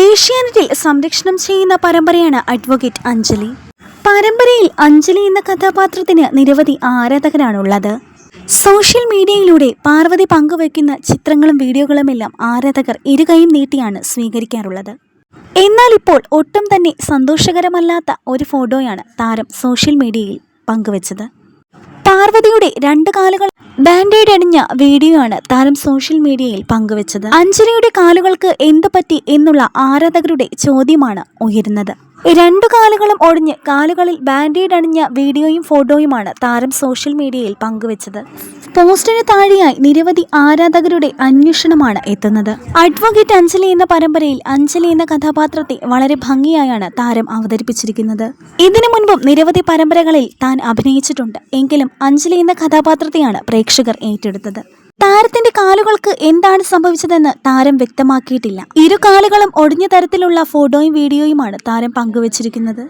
ഏഷ്യാനെറ്റിൽ സംരക്ഷണം ചെയ്യുന്ന പരമ്പരയാണ് അഡ്വക്കേറ്റ് അഞ്ജലി. പരമ്പരയിൽ അഞ്ജലി എന്ന കഥാപാത്രത്തിന് നിരവധി ആരാധകരാണുള്ളത്. സോഷ്യൽ മീഡിയയിലൂടെ പാർവതി പങ്കുവയ്ക്കുന്ന ചിത്രങ്ങളും വീഡിയോകളുമെല്ലാം ആരാധകർ ഇരുകൈയും നീട്ടിയാണ് സ്വീകരിക്കാറുള്ളത്. എന്നാൽ ഇപ്പോൾ ഒട്ടും തന്നെ സന്തോഷകരമല്ലാത്ത ഒരു ഫോട്ടോയാണ് താരം സോഷ്യൽ മീഡിയയിൽ പങ്കുവച്ചത്. പാർവതിയുടെ രണ്ട് കാലുകൾ. ബാൻഡേഡ് അണിഞ്ഞ വീഡിയോ ആണ് താരം സോഷ്യൽ മീഡിയയിൽ പങ്കുവച്ചത്. അഞ്ജലിയുടെ കാലുകൾക്ക് എന്തു പറ്റി എന്നുള്ള ആരാധകരുടെ ചോദ്യമാണ് ഉയരുന്നത്. രണ്ടു കാലുകളും ഒടിഞ്ഞ് കാലുകളിൽ ബാൻഡേഡ് അണിഞ്ഞ വീഡിയോയും ഫോട്ടോയുമാണ് താരം സോഷ്യൽ മീഡിയയിൽ പങ്കുവച്ചത്. പോസ്റ്റിന് താഴെയായി നിരവധി ആരാധകരുടെ അന്വേഷണമാണ് എത്തുന്നത്. അഡ്വക്കേറ്റ് അഞ്ജലി എന്ന പരമ്പരയിൽ അഞ്ജലി എന്ന കഥാപാത്രത്തെ വളരെ ഭംഗിയായാണ് താരം അവതരിപ്പിച്ചിരിക്കുന്നത്. ഇതിനു മുൻപും നിരവധി പരമ്പരകളിൽ താൻ അഭിനയിച്ചിട്ടുണ്ട്. എങ്കിലും അഞ്ജലി എന്ന കഥാപാത്രത്തെയാണ് പ്രേക്ഷകർ ഏറ്റെടുത്തത്. താരത്തിന്റെ കാലുകൾക്ക് എന്താണ് സംഭവിച്ചതെന്ന് താരം വ്യക്തമാക്കിയിട്ടില്ല. ഇരു കാലുകളും ഒടിഞ്ഞ തരത്തിലുള്ള ഫോട്ടോയും വീഡിയോയുമാണ് താരം പങ്കുവച്ചിരിക്കുന്നത്.